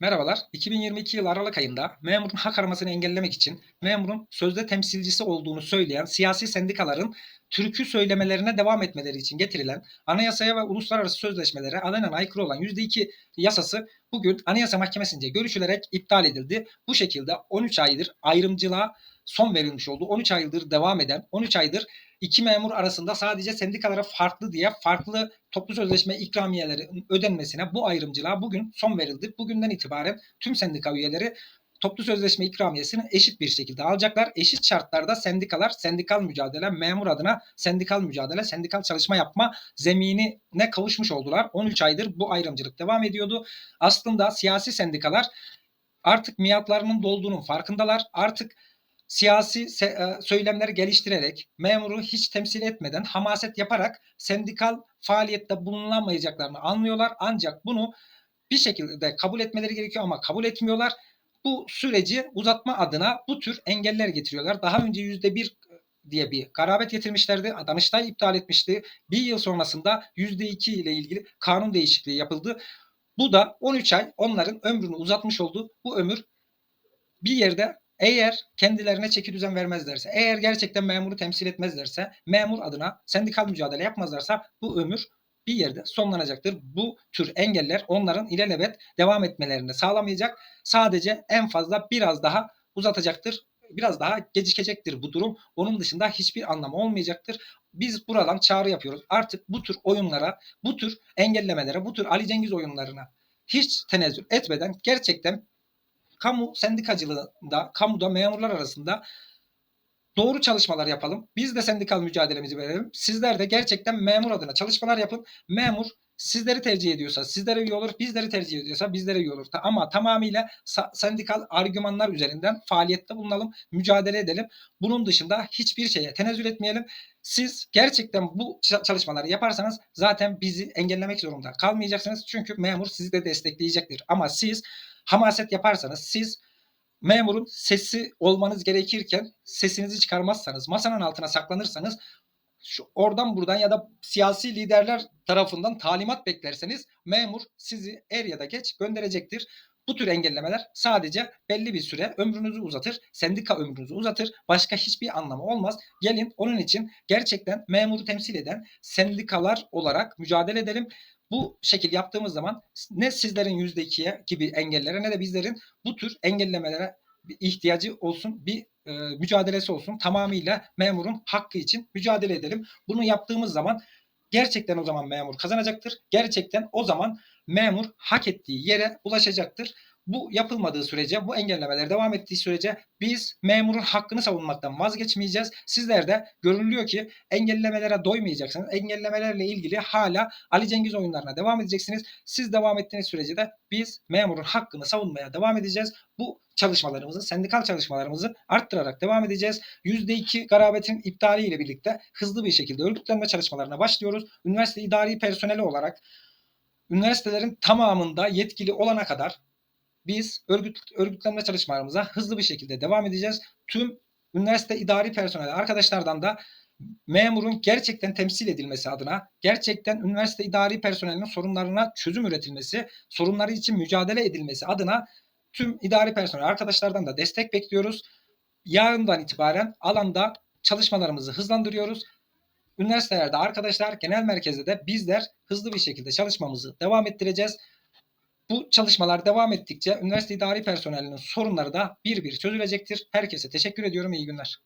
Merhabalar. 2022 yıl Aralık ayında memurun hak aramasını engellemek için memurun sözde temsilcisi olduğunu söyleyen siyasi sendikaların türkü söylemelerine devam etmeleri için getirilen anayasaya ve uluslararası sözleşmelere alenen aykırı olan %2 yasası bugün Anayasa Mahkemesi'nce görüşülerek iptal edildi. Bu şekilde 13 aydır ayrımcılığa son verilmiş oldu. 13 aydır devam eden, 13 aydır iki memur arasında sadece sendikalara farklı diye farklı toplu sözleşme ikramiyeleri ödenmesine bu ayrımcılığa bugün son verildi. Bugünden itibaren tüm sendika üyeleri toplu sözleşme ikramiyesini eşit bir şekilde alacaklar. Eşit şartlarda sendikalar sendikal mücadele, memur adına sendikal mücadele, sendikal çalışma yapma zeminine kavuşmuş oldular. 13 aydır bu ayrımcılık devam ediyordu. Aslında siyasi sendikalar artık miadlarının dolduğunun farkındalar. Artık siyasi e, söylemler geliştirerek, memuru hiç temsil etmeden hamaset yaparak sendikal faaliyette bulunamayacaklarını anlıyorlar. Ancak bunu bir şekilde kabul etmeleri gerekiyor ama kabul etmiyorlar. Bu süreci uzatma adına bu tür engeller getiriyorlar. Daha önce yüzde bir diye bir garabet getirmişlerdi. Danıştay iptal etmişti. Bir yıl sonrasında yüzde iki ile ilgili kanun değişikliği yapıldı. Bu da 13 ay onların ömrünü uzatmış oldu. Bu ömür bir yerde eğer kendilerine çeki düzen vermezlerse, eğer gerçekten memuru temsil etmezlerse, memur adına sendikal mücadele yapmazlarsa bu ömür bir yerde sonlanacaktır. Bu tür engeller onların ilelebet devam etmelerini sağlamayacak. Sadece en fazla biraz daha uzatacaktır. Biraz daha gecikecektir bu durum. Onun dışında hiçbir anlamı olmayacaktır. Biz buradan çağrı yapıyoruz. Artık bu tür oyunlara, bu tür engellemelere, bu tür Ali Cengiz oyunlarına hiç tenezzül etmeden gerçekten kamu sendikacılığında, kamuda memurlar arasında doğru çalışmalar yapalım. Biz de sendikal mücadelemizi verelim. Sizler de gerçekten memur adına çalışmalar yapın. Memur sizleri tercih ediyorsa sizlere üye olur, bizleri tercih ediyorsa bizlere üye olur. Ama tamamıyla sendikal argümanlar üzerinden faaliyette bulunalım, mücadele edelim. Bunun dışında hiçbir şeye tenezzül etmeyelim. Siz gerçekten bu çalışmaları yaparsanız zaten bizi engellemek zorunda kalmayacaksınız. Çünkü memur sizi de destekleyecektir. Ama siz hamaset yaparsanız, siz memurun sesi olmanız gerekirken sesinizi çıkarmazsanız, masanın altına saklanırsanız, şu oradan buradan ya da siyasi liderler tarafından talimat beklerseniz memur sizi er ya da geç gönderecektir. Bu tür engellemeler sadece belli bir süre ömrünüzü uzatır, sendika ömrünüzü uzatır. Başka hiçbir anlamı olmaz. Gelin onun için gerçekten memuru temsil eden sendikalar olarak mücadele edelim. Bu şekil yaptığımız zaman ne sizlerin %2'ye gibi engellere ne de bizlerin bu tür engellemelere ihtiyacı olsun, bir e, mücadelesi olsun. Tamamıyla memurun hakkı için mücadele edelim. Bunu yaptığımız zaman gerçekten o zaman memur kazanacaktır. Gerçekten o zaman memur hak ettiği yere ulaşacaktır. Bu yapılmadığı sürece, bu engellemeler devam ettiği sürece biz memurun hakkını savunmaktan vazgeçmeyeceğiz. Sizler de görülüyor ki engellemelere doymayacaksınız. Engellemelerle ilgili hala Ali Cengiz oyunlarına devam edeceksiniz. Siz devam ettiğiniz sürece de biz memurun hakkını savunmaya devam edeceğiz. Bu çalışmalarımızı, sendikal çalışmalarımızı arttırarak devam edeceğiz. %2 garabetin iptali ile birlikte hızlı bir şekilde örgütlenme çalışmalarına başlıyoruz. Üniversite idari personeli olarak üniversitelerin tamamında yetkili olana kadar biz örgüt, örgütlenme çalışmalarımıza hızlı bir şekilde devam edeceğiz. Tüm üniversite idari personeli arkadaşlardan da memurun gerçekten temsil edilmesi adına, gerçekten üniversite idari personelinin sorunlarına çözüm üretilmesi, sorunları için mücadele edilmesi adına tüm idari personel arkadaşlardan da destek bekliyoruz. Yarından itibaren alanda çalışmalarımızı hızlandırıyoruz. Üniversitelerde arkadaşlar, genel merkezde de bizler hızlı bir şekilde çalışmamızı devam ettireceğiz. Bu çalışmalar devam ettikçe üniversite idari personelinin sorunları da bir bir çözülecektir. Herkese teşekkür ediyorum. İyi günler.